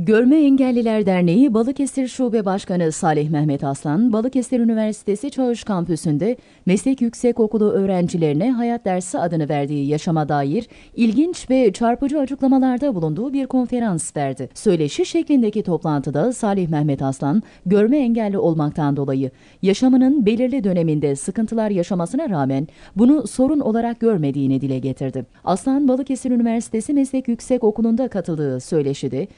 Görme Engelliler Derneği Balıkesir Şube Başkanı Salih Mehmet Aslan, Balıkesir Üniversitesi Çağış Kampüsü'nde Meslek Yüksekokulu öğrencilerine hayat dersi adını verdiği yaşama dair ilginç ve çarpıcı açıklamalarda bulunduğu bir konferans verdi. Söyleşi şeklindeki toplantıda Salih Mehmet Aslan, görme engelli olmaktan dolayı yaşamının belirli döneminde sıkıntılar yaşamasına rağmen bunu sorun olarak görmediğini dile getirdi. Aslan, Balıkesir Üniversitesi Meslek Yüksekokulu'nda katıldığı söyleşide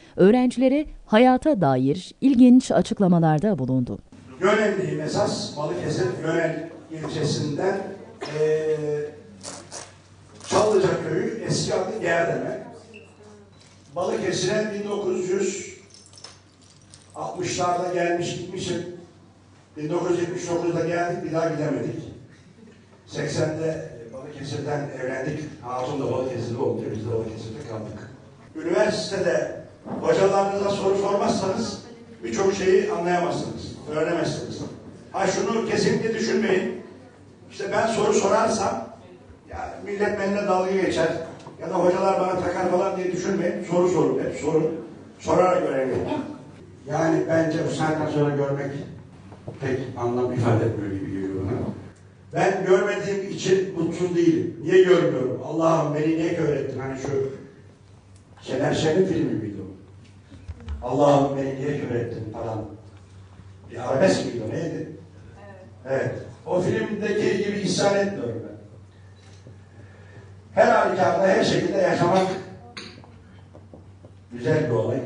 öğrencilere hayata dair ilginç açıklamalarda bulundu. Gönenliyim esas Balıkesir Gönen ilçesinden eee Çallıca köyü eski adı Gerdeme. Balıkesir'e 1960'larda gelmiş gitmişim. 1979'da geldik bir daha gidemedik. 80'de Balıkesir'den evlendik. Hatun da Balıkesir'de oldu. Biz de Balıkesir'de kaldık. Üniversitede hocalarınıza soru sormazsanız birçok şeyi anlayamazsınız, öğrenemezsiniz. Ha şunu kesinlikle düşünmeyin. İşte ben soru sorarsam ya millet benimle dalga geçer ya da hocalar bana takar falan diye düşünmeyin. Soru sorun, hep sorun. Sorarak öğrenin. Yani bence bu saatten sonra görmek pek anlam ifade etmiyor gibi geliyor bana. Ben görmediğim için mutsuz değilim. Niye görmüyorum? Allah'ım beni niye kör ettin? Hani şu Şener Şen'in filmi miydi? Allah'ım beni niye kör ettin falan. Bir arabesk miydi neydi? Evet. evet. O filmdeki gibi isyan etmiyorum ben. Her halükarda her şekilde yaşamak güzel bir olay.